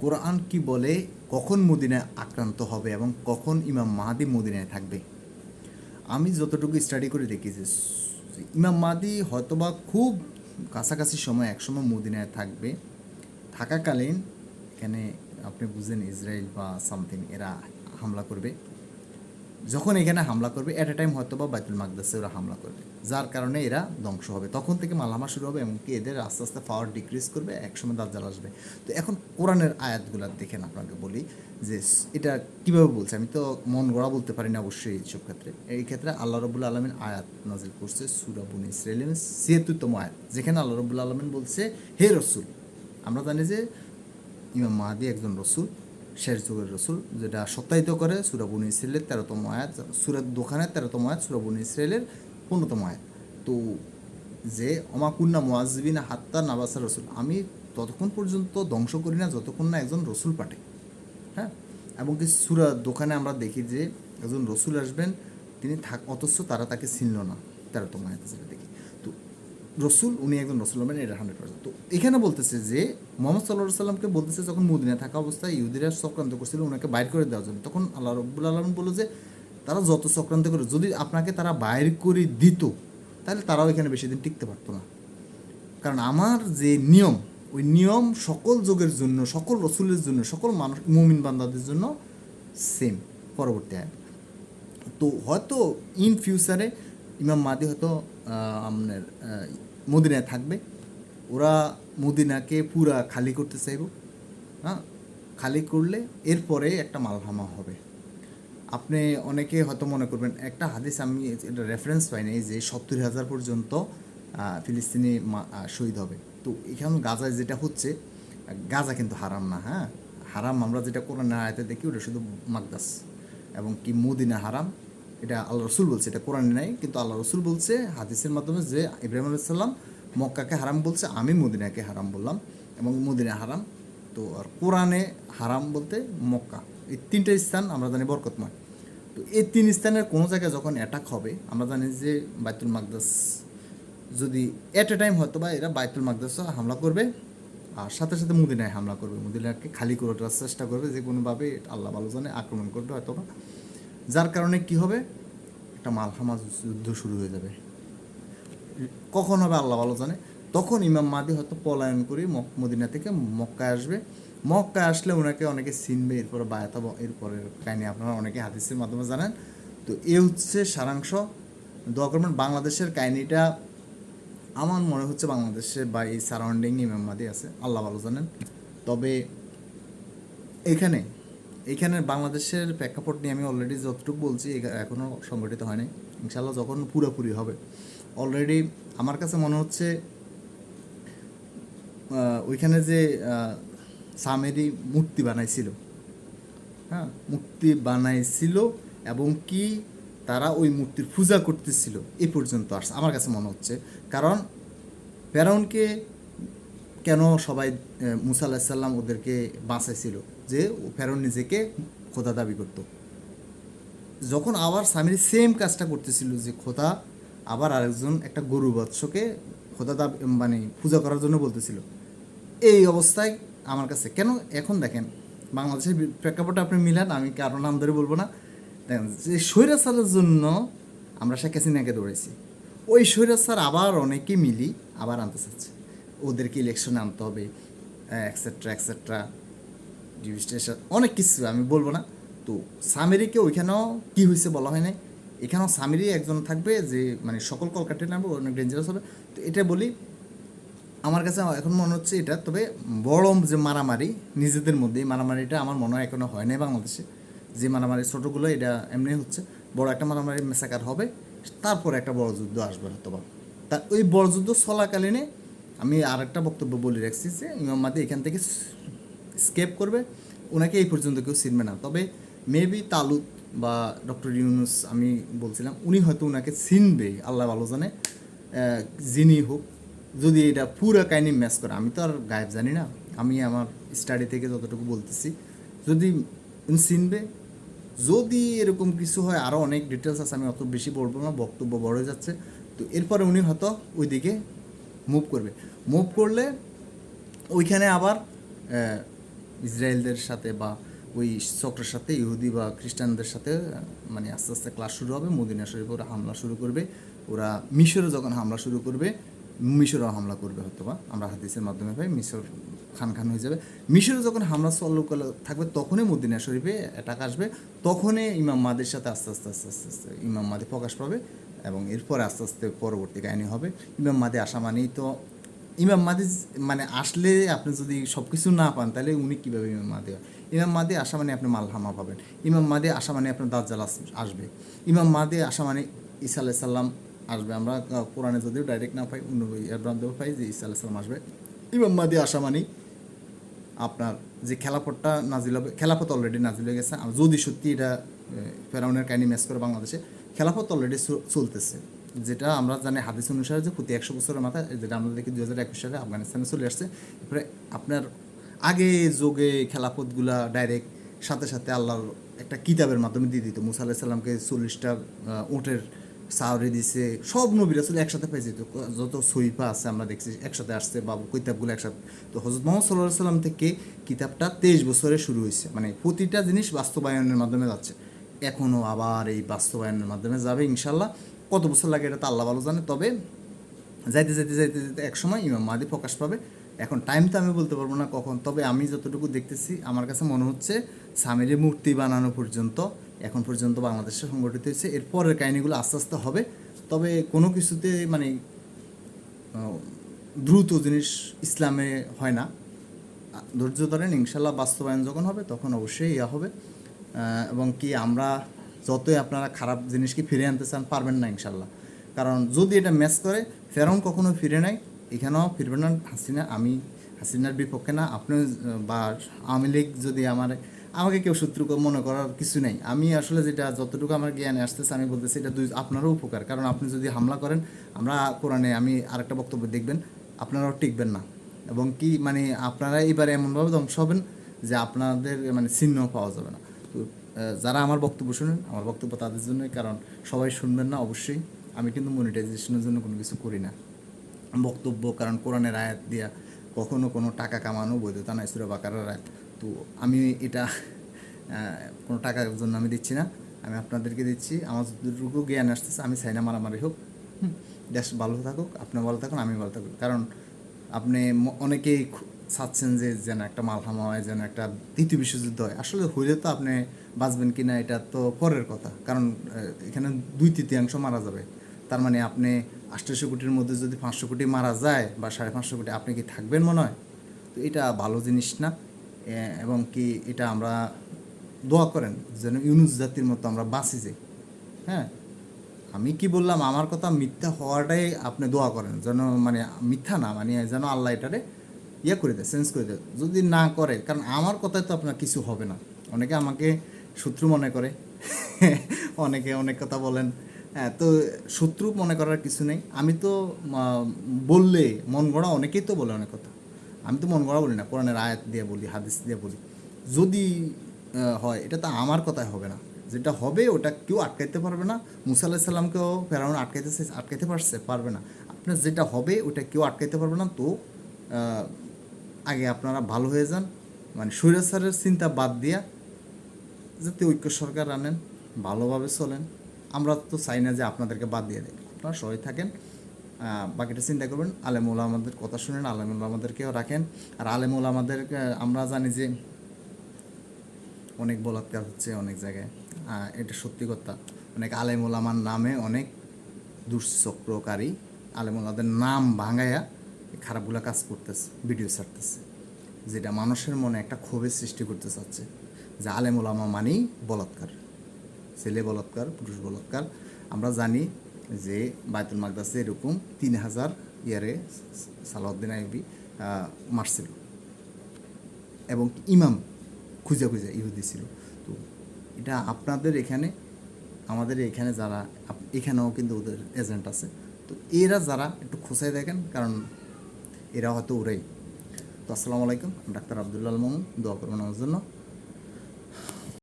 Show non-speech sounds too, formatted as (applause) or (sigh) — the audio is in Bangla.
কোরআন কি বলে, কখন মদিনায় আক্রান্ত হবে এবং কখন ইমাম মাহাদি মদিনায় থাকবে? আমি যতটুকু স্টাডি করে দেখেছি, ইমাম মাহাদি হয়তোবা খুব কাছাকাছি সময় একসময় মদিনায় থাকবে। থাকাকালীন এখানে আপনি বুঝেন ইসরায়েল বা সামথিং এরা হামলা করবে। যখন এখানে হামলা করবে অ্যাট এ টাইম হয়তো বা বাইতুল মাকদাসে ওরা হামলা করবে। যার কারণে এরা ধ্বংস হবে। তখন থেকে মালামা শুরু হবে, এমনকি এদের আস্তে আস্তে পাওয়ার ডিক্রিজ করবে, একসময় দাজ্জাল আসবে। তো এখন কোরআনের আয়াতগুলো দেখেন আপনাকে বলি, যে এটা কীভাবে বলছে? আমি তো মন গড়া বলতে পারি না অবশ্যই এইসব ক্ষেত্রে। এই ক্ষেত্রে আল্লাহ রবুল আলমিন আয়াত নাজিল করছে সুরাবুন ইসরায়েল ছিয়াত্তরতম আয়াত। যেখানে আল্লাহ রবুল আলমিন বলছে, হে রসুল আমরা জানি যে ইমাম মাহাদি একজন রসুল। শেষ যুগের রসুল, যেটা সত্যায়িত করে সুরাবুন ইসরায়েলের তেরোতম আয়াত সুরাত দোকানের তেরোতম আয়াত সুরাবুন ইসরায়েলের পনেরোতম আয়াত। তো যে অমাকুন্না মোয়াজবিন হাত্তা নাবাসা রসুল, আমি ততক্ষণ পর্যন্ত ধ্বংস করি না যতক্ষণ না একজন রসুল পাঠে। হ্যাঁ? এবং কি সুরা দোকানে আমরা দেখি যে একজন রসুল আসবেন, তিনি থাক, অথচ তারা তাকে চিনল না, তেরোতম আয়াত যেটা দেখি। রসুল, উনি একজন রসুল হবেন এটা হান্ড্রেড পার্সেন্ট তো এখানে বলতেছে যে, মোহাম্মদ সাল্লাহ সাল্লামকে বলতেছে যখন মদিনায় থাকা অবস্থায় ইহুদিরা চক্রান্ত করছিল ওনাকে বাইর করে দেওয়ার জন্য। তখন আল্লাহ রব্বুল আলম বলল যে, তারা যত চক্রান্ত করে, যদি আপনাকে তারা বাইর করে দিত, তাহলে তারাও এখানে বেশি দিন টিকতে পারতো না। কারণ আমার যে নিয়ম, ওই নিয়ম সকল যুগের জন্য, সকল রসুলের জন্য, সকল মানুষ, মুমিন বান্দাদের জন্য সেম পরবর্তী আয়াত। তো হয়তো ইন ফিউচারে ইমাম মাদি হয়তো আপনার মদিনায় থাকবে। ওরা মদিনাকে পুরা খালি করতে চাইব। হ্যাঁ খালি করলে এরপরে একটা মালহামা হবে। আপনি অনেকে হয়তো মনে করবেন, একটা হাদিস আমি এটা রেফারেন্স পাইনি, যে সত্তর হাজার পর্যন্ত ফিলিস্তিনি শহীদ হবে। তো এখানে গাজায় যেটা হচ্ছে, গাজা কিন্তু হারাম না হ্যাঁ? হারাম আমরা যেটা কোরআন আয়াতে দেখি, ওটা শুধু মাকদাস এবং কি মদিনা হারাম। এটা আল্লাহ রসুল বলছে, এটা কোরআনে নাই, কিন্তু আল্লাহ রসুল বলছে, হাদিসের মাধ্যমে যে ইব্রাহিম আলাইসাল্লাম মক্কাকে হারাম বলছে, আমি মদিনাকে হারাম বললাম এবং মদিনা হারাম। তো আর কোরআনে হারাম বলতে মক্কা, এই তিনটে স্থান আমরা জানি বরকতময়। তো এই তিন স্থানের কোনো জায়গায় যখন অ্যাটাক হবে, আমরা জানি যে বাইতুল মাকদাস যদি অ্যাট এ টাইম হয়তো বা এরা বাইতুল মাকদাস হামলা করবে, আর সাথে সাথে মুদিনায় হামলা করবে। মুদিনাকে খালি করে দেওয়ার চেষ্টা করবে যে কোনোভাবে আল্লাহ ভালো জানে, আক্রমণ করবে হয়তো বা যার কারণে কি হবে? একটা মালহামা যুদ্ধ শুরু হয়ে যাবে। কখন হবে আল্লাহ ভালো জানে? তখন ইমাম মাদি হয়তো পলায়ন করে মদিনা থেকে মক্কায় আসবে। মক্কায় আসলে ওনাকে অনেকে চিনবে, এরপরে বায়াতা এরপরের কাহিনী আপনারা অনেকে হাদিসের মাধ্যমে জানেন। তো এ হচ্ছে সারাংশ। দোয়া বাংলাদেশের কাহিনীটা আমার মনে হচ্ছে বাংলাদেশে বা এই সারাউন্ডিং ইমাম মাদি আছে, আল্লাহ ভালো জানেন। তবে এখানে এইখানে বাংলাদেশের প্রেক্ষাপট নিয়ে আমি অলরেডি যতটুকু বলছি, এখা- এখনও সংগঠিত হয়নি ইনশাল্লাহ যখন পুরোপুরি হবে। অলরেডি আমার কাছে মনে হচ্ছে ওইখানে যে সামেরি মূর্তি বানাইছিল। হ্যাঁ মূর্তি বানাইছিল এবং কি তারা ওই মূর্তির পূজা করতেছিল এই পর্যন্ত আসছে আমার কাছে মনে হচ্ছে। কারণ ফেরাউনকে কেন সবাই মুসা আলাহিসাল্লাম ওদেরকে বাঁচাইছিল? যে ও ফেরাউন নিজেকে খোদা দাবি করতো। যখন আবার স্বামীর সেম কাজটা করতেছিল যে খোদা আবার আরেকজন, একটা গরু বৎসকে খোদা দাবি মানে পূজা করার জন্য বলতেছিল। এই অবস্থায় আমার কাছে, কেন? এখন দেখেন, বাংলাদেশের প্রেক্ষাপটে আপনি মিলান, আমি কারও নাম ধরে বলব না? দেখেন, যে স্বৈরাচারের জন্য আমরা শেখ হাসিনাকে দৌড়েছি ওই স্বৈরাচার আবার অনেকে মিলি আবার আনতে চাচ্ছে। ওদেরকে ইলেকশনে আনতে হবে অ্যাকসেট্রা অ্যাকসেট্রা ডিভিস্টেশন অনেক কিছু আমি বলব না। তো সামেরিকে ওইখানেও কি হয়েছে বলা হয় নাই। এখানেও সামেরি একজন থাকবে যে মানে সকল কলকাতা নামবে অনেক ডেঞ্জারাস হবে। তো এটা বলি, আমার কাছে এখন মনে হচ্ছে এটা, তবে বড় যে মারামারি, নিজেদের মধ্যে এই মারামারিটা আমার মনে হয় এখনও হয় নাই বাংলাদেশে। যে মারামারি ছোটোগুলো, এটা এমনি হচ্ছে। বড় একটা মারামারি মেসাকার হবে। তারপর একটা বড় যুদ্ধ আসবে হয়তো বা তা ওই বড় যুদ্ধ চলাকালীনে আমি আর একটা বক্তব্য বলে রাখছি যে ইমাম মাদি এখান থেকে স্কেপ করবে। ওনাকে এই পর্যন্ত কেউ চিনবে না। তবে মেবি তালুত বা ডক্টর ইউনুস, আমি বলছিলাম, উনি হয়তো ওনাকে চিনবে, আল্লাহ ভালো জানে। যিনি হোক, যদি এটা পুরো কাহিনি ম্যাচ করে, আমি তো আর গায়েব জানি না। আমি আমার স্টাডি থেকে যতটুকু বলতেছি, যদি উনি চিনবে, যদি এরকম কিছু হয় আরও অনেক ডিটেলস আছে, আমি অত বেশি বলব না, বক্তব্য বড় যাচ্ছে। তো এরপরে উনি হয়তো ওই দিকে মুভ করবে। মুভ করলে ওইখানে আবার ইসরায়েলদের সাথে বা ওই চক্রের সাথে, ইহুদি বা খ্রিস্টানদের সাথে মানে আস্তে আস্তে ক্লাস শুরু হবে। মদিনা শরীফে ওরা হামলা শুরু করবে। ওরা মিশরে যখন হামলা শুরু করবে, মিশরও হামলা করবে হয়তো বা আমরা হাদিসের মাধ্যমে পাই মিশর খান খান হয়ে যাবে। মিশরে যখন হামলা চালু থাকবে, তখনই মদিনা শরীফে অ্যাটাক আসবে। তখনই ইমাম মাদের সাথে আস্তে আস্তে আস্তে আস্তে আস্তে ইমাম মাদি প্রকাশ পাবে। এবং এরপরে আস্তে আস্তে পরবর্তী কাহিনী হবে। ইমাম মাদি আসা মানেই তো, ইমাম মাদি মানে আসলে আপনি যদি সব কিছু না পান, তাহলে উনি কীভাবে ইমাম মাদি হয়? ইমাম মাদি আসা মানে আপনি মালহামা পাবেন। ইমাম মাদি আসা মানে আপনার দাজ্জাল আসবে। ইমাম মাদি আসা মানে ঈসা আলাইহিস সাল্লাম আসবে। আমরা কোরআনে যদিও ডাইরেক্ট না পাই, অন্য এব্রাহ্মদেও পাই যে ঈসা আলাইহিস সাল্লাম আসবে। ইমাম মাদি আসা মানে আপনার যে খেলাপটটা নাজিল হবে খেলাপথ অলরেডি নাজিল হয়ে গেছে। যদি সত্যি এটা ফেরাউনের কাহিনী ম্যাচ করে বাংলাদেশে খেলাপথ অলরেডি চলতেছে। যেটা আমরা জানি হাদিস অনুসারে যে প্রতি একশো বছরের মাথায়, যেটা আমরা দেখি দু হাজার একুশ সালে আফগানিস্তানে চলে আসছে। এরপরে আপনার আগে যোগে খেলাপথগুলা ডাইরেক্ট সাথে সাথে আল্লাহর একটা কিতাবের মাধ্যমে দিয়ে দিত। মুসা আলাহ সাল্লামকে চল্লিশটা উটের সাউরি দিছে, সব নবীর আসলে একসাথে পেয়ে যেত যত সইফা আছে আমরা দেখছি একসাথে আসছে বা কিতাবগুলো একসাথে। তো হজরত মোহাম্মদ সাল্লাহ সাল্লাম থেকে কিতাবটা তেইশ বছরে শুরু হয়েছে। মানে প্রতিটা জিনিস বাস্তবায়নের মাধ্যমে যাচ্ছে। এখনও আবার এই বাস্তবায়নের মাধ্যমে যাবে, ইনশাল্লাহ। কত বছর লাগে এটা তো আল্লাহ ভালো জানে, তবে যাইতে যাইতে যাইতে যেতে এক সময় ইমাম মাদি প্রকাশ পাবে। এখন টাইম তো আমি বলতে পারব না কখন, তবে আমি যতটুকু দেখতেছি, আমার কাছে মনে হচ্ছে সামিরের মূর্তি বানানো পর্যন্ত, এখন পর্যন্ত বাংলাদেশে সংগঠিত হয়েছে। এরপরের কাহিনিগুলো আস্তে আস্তে হবে, তবে কোনো কিছুতে মানে দ্রুত জিনিস ইসলামে হয় না। ধৈর্য ধরেন, ইনশাল্লাহ বাস্তবায়ন যখন হবে, তখন অবশ্যই ইয়া হবে। এবং কি আমরা যতই আপনারা খারাপ জিনিসকে ফিরে আনতে চান, পারবেন না ইনশাল্লাহ। কারণ যদি এটা ম্যাচ করে ফেরন কখনো ফিরে নেয় এখানেও ফিরবে না হাসিনা, আমি হাসিনার বিপক্ষে না আপনি বা আওয়ামী লীগ যদি আমার, আমাকে কেউ শত্রু মনে করার কিছু নেই। আমি আসলে যেটা, যতটুকু আমার জ্ঞানে আসতেছে, আমি বলতেছি এটা দুই আপনারও উপকার। কারণ আপনি যদি হামলা করেন, আমরা কোরআনে আমি আরেকটা বক্তব্য দেখবেন, আপনারাও টিকবেন না। এবং কি মানে আপনারা এবারে এমনভাবে ধ্বংস হবেন যে আপনাদের মানে চিহ্ন পাওয়া যাবে না। যারা আমার বক্তব্য শুনেন আমার বক্তব্য তাদের জন্যই কারণ সবাই শুনবেন না অবশ্যই। আমি কিন্তু মনিটাইজেশনের জন্য কোনো কিছু করি না। বক্তব্য কারণ কোরআনের আয়াত দিয়া কখনো কোনো টাকা কামানো বৈধতা নাই সুরা বাকারার আয়াত। তো আমি এটা কোনো টাকার জন্য আমি দিচ্ছি না। আমি আপনাদেরকে দিচ্ছি আমার যতটুকু জ্ঞান আসতেছে আমি চাই না মারামারি হোক। দেশ ভালো থাকুক আপনি ভালো থাকুন আমি ভালো থাকুক। কারণ আপনি অনেকেই চাচ্ছেন যে যেন একটা মালহামা হয়, যেন একটা দ্বিতীয় বিশ্বযুদ্ধ হয়। আসলে হইলে তো আপনি বাঁচবেন কি না এটা তো পরের কথা। কারণ এখানে দুই তৃতীয়াংশ মারা যাবে। তার মানে আপনি আটশোশো কোটির মধ্যে যদি পাঁচশো কোটি মারা যায় বা সাড়ে পাঁচশো কোটি, আপনি কি থাকবেন মনে হয়? তো এটা ভালো জিনিস না। এবং কি এটা আমরা দোয়া করেন যেন ইউনুস জাতির মতো আমরা বাঁচি যাই হ্যাঁ? আমি কি বললাম? আমার কথা মিথ্যা হওয়াটাই আপনি দোয়া করেন। যেন মানে মিথ্যা না মানে যেন আল্লাহ এটারে ইয়ে করে দেয় চেঞ্জ করে দেয়। যদি না করে, কারণ আমার কথায় তো আপনার কিছু হবে না। অনেকে আমাকে শত্রু মনে করে। (laughs) অনেকে অনেক কথা বলেন। হ্যাঁ তো শত্রু মনে করার কিছু নেই। আমি তো বললে মন গড়া অনেকেই তো বলে অনেক কথা। আমি তো মন গড়া বলি না, কোরআনের আয়াত দিয়ে বলি, হাদিস দিয়ে বলি। যদি হয়, এটা তো আমার কথায় হবে না। যেটা হবে, ওটা কেউ আটকাইতে পারবে না। মুসা আল্লাহ সাল্লামকেও ফেরাউন আটকাইতে আটকাইতে পারছে, পারবে না। আপনার যেটা হবে, ওটা কেউ আটকাইতে পারবে না। তো আগে আপনারা ভালো হয়ে যান। মানে স্বৈরাচারের চিন্তা বাদ দিয়া যাতে ঐক্য সরকার আনেন, ভালোভাবে চলেন। আমরা তো চাই না যে আপনাদেরকে বাদ দিয়ে দেয় আপনারা সবাই থাকেন। বাকিটা চিন্তা করবেন। আলেমুল আমাদের কথা শুনেন, আলেমুল আমাদেরকেও রাখেন। আর আলেমুল আমাদের আমরা জানি যে অনেক বলাৎকার হচ্ছে অনেক জায়গায়। এটা সত্যি কথা। অনেক আলেমুল আমার নামে অনেক দুশ্চক্রকারী আলেমুল্লাদের নাম ভাঙাইয়া এই খারাপগুলো কাজ করতেছে ভিডিও ছাড়তেছে, যেটা মানুষের মনে একটা ক্ষোভের সৃষ্টি করতে চাচ্ছে। যে আলেমুলামা মানেই বলাৎকার, ছেলে বলাৎকার, পুরুষ বলাৎকার। আমরা জানি যে বায়তুল মাকদাসে এরকম তিন হাজার ইয়ারে সালাউদ্দিন আইবি মারছিল। এবং ইমাম খুঁজে খুঁজে ইহুদি ছিল। তো এটা আপনাদের এখানে, আমাদের এখানে যারা, এখানেও কিন্তু ওদের এজেন্ট আছে। তো এরা যারা একটু খোঁচাই দেখেন, কারণ এরা হয়তো ওরাই তো আসসালামু আলাইকুম ডাক্তার আবদুল্লাহ মামুন দোয়া করবেন আমার জন্য।